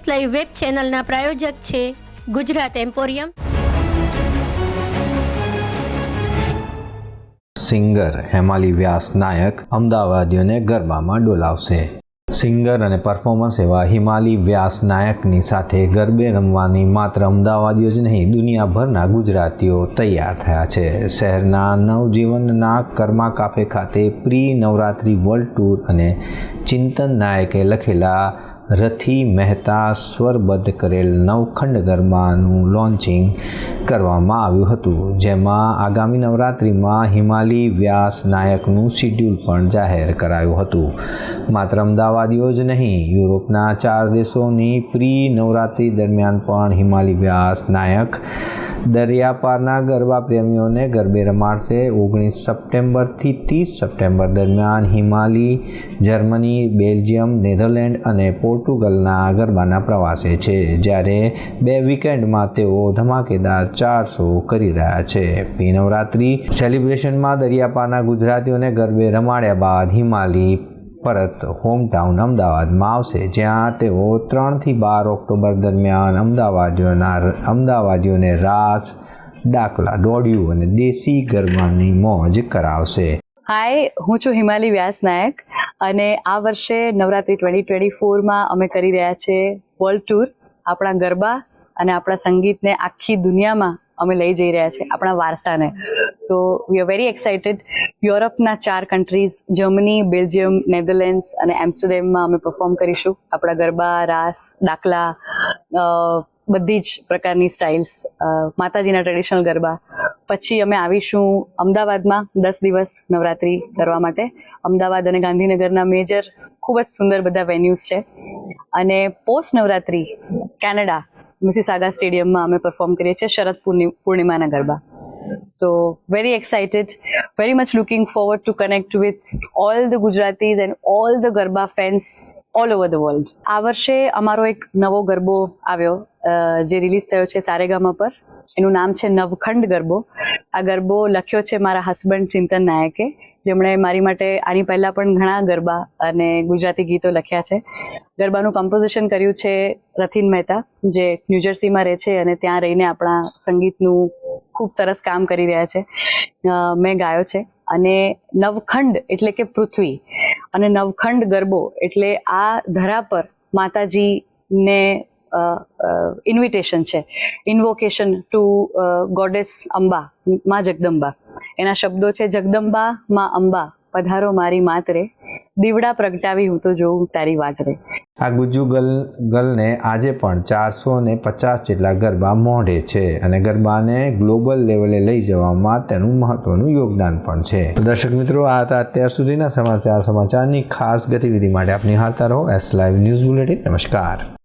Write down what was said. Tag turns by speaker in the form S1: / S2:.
S1: S live web ચેનલના પ્રાયોજક છે ગુજરાત એમ્પોરિયમ.
S2: સિંગર હેમાલી વ્યાસ નાયક અમદાવાદીઓને ગરબામાં ડોલાવશે. સિંગર અને પરફોર્મન્સ એવા હિમાલી વ્યાસ નાયકની સાથે ગરબે રમવાની માત્ર અમદાવાદીઓ જ નહીં, દુનિયાભરના ગુજરાતીઓ તૈયાર થયા છે. શહેરના નવજીવનના કર્મા કાફે ખાતે પ્રી નવરાત્રિ વર્લ્ડ ટૂર અને ચિંતન નાયકે લખેલા રથી મહેતા સ્વરબદ્ધ કરેલ નવખંડ ગરબાનું લોન્ચિંગ કરવામાં આવ્યું હતું. જેમાં આગામી નવરાત્રિમાં હિમાલી વ્યાસ નાયકનું શિડ્યુલ પણ જાહેર કરાયું હતું. માત્ર અમદાવાદીઓ જ નહીં, યુરોપના ચાર દેશોની પ્રી નવરાત્રિ દરમિયાન પણ હિમાલી વ્યાસ નાયક દરિયાપારના ગરબા પ્રેમીઓને ગરબે રમાડશે. ઓગણીસ સપ્ટેમ્બરથી ત્રીસ સપ્ટેમ્બર દરમિયાન હિમાલી, જર્મની, બેલ્જિયમ, નેધરલેન્ડ અને પોર્ટુગલના ગરબાના પ્રવાસે છે, જ્યારે બે વીકેન્ડમાં તેઓ ધમાકેદાર ચાર શો કરી રહ્યા છે. નવરાત્રિ સેલિબ્રેશનમાં દરિયાપારના ગુજરાતીઓને ગરબે રમાડ્યા બાદ હિમાલી પરત હોમટાઉન અમદાવાદમાં આવશે, જ્યાં તેઓ ત્રણથી બાર ઓક્ટોબર દરમિયાન અમદાવાદીઓના અમદાવાદીઓને રાસ ડાકલા દોડ્યું અને દેશી ગરબાની મોજ કરાવશે.
S3: હાય હું છું હિમાલી વ્યાસ નાયક અને આ વર્ષે નવરાત્રી ટ્વેન્ટી ટ્વેન્ટી ફોરમાં અમે કરી રહ્યા છે વર્લ્ડ ટૂર આપણા ગરબા અને આપણા સંગીતને આખી દુનિયામાં અમે લઈ જઈ રહ્યા છીએ આપણા વારસાને. So we are very excited યુરોપના ચાર કન્ટ્રીઝ જર્મની બેલ્જિયમ નેધરલેન્ડ્સ અને એમ્સ્ટરડેમમાં અમે પરફોર્મ કરીશું. આપણા ગરબા, રાસ, દાખલા બધી જ પ્રકારની સ્ટાઇલ્સ માતાજીના ટ્રેડિશનલ ગરબા. પછી અમે આવીશું અમદાવાદમાં દસ દિવસ નવરાત્રિ કરવા માટે. અમદાવાદ અને ગાંધીનગરના મેજર ખૂબ જ સુંદર બધા વેન્યુઝ છે. અને પોસ્ટ નવરાત્રિ કેનેડા મિસિસાગા સ્ટેડિયમમાં અમે પરફોર્મ કરીએ છીએ શરદ પૂર્ણિ- પૂર્ણિમાના Garba. So very excited very much looking forward to connect with all the Gujaratis and all the garba fans all over the world આ વર્ષે અમારો એક નવો ગરબો આવ્યો જે રિલીઝ થયો છે સારેગામા પર. એનું નામ છે નવખંડ ગરબો. આ ગરબો લખ્યો છે મારા હસબન્ડ ચિંતન નાયકે. જેમણે મારી માટે આની પહેલાં પણ ઘણા ગરબા અને ગુજરાતી ગીતો લખ્યા છે. ગરબાનું કમ્પોઝિશન કર્યું છે રથીન મહેતા, જે ન્યૂજર્સીમાં રહે છે અને ત્યાં રહીને આપણા સંગીતનું ખૂબ સરસ કામ કરી રહ્યા છે. મેં ગાયો છે અને નવખંડ એટલે કે પૃથ્વી અને નવખંડ ગરબો એટલે આ ધરા પર માતાજીને ઇન્વિટેશન છે. ઇન્વોકેશન ટુ ગોડેસ અંબા, માં જગદંબા. એના શબ્દો છે, જગદંબા, માં અંબા. પધારો મારી માતરે. દીવડા પ્રગટાવી હું તો જોઉં તારી વાત રે.
S2: આ ગુજ્જુ ગર્લ ગર્લને આજે પણ ચારસો ને પચાસ જેટલા ગરબા મોઢે છે અને ગરબાને ગ્લોબલ લેવલે લઈ જવામાં તેનું મહત્વનું યોગદાન પણ છે. દર્શક મિત્રો, આ હતા અત્યાર સુધીના સમાચાર. સમાચારની ખાસ ગતિવિધિ માટે આપની હાલતા રહો. એસ લાઈવ ન્યૂઝ બુલેટિન નમસ્કાર.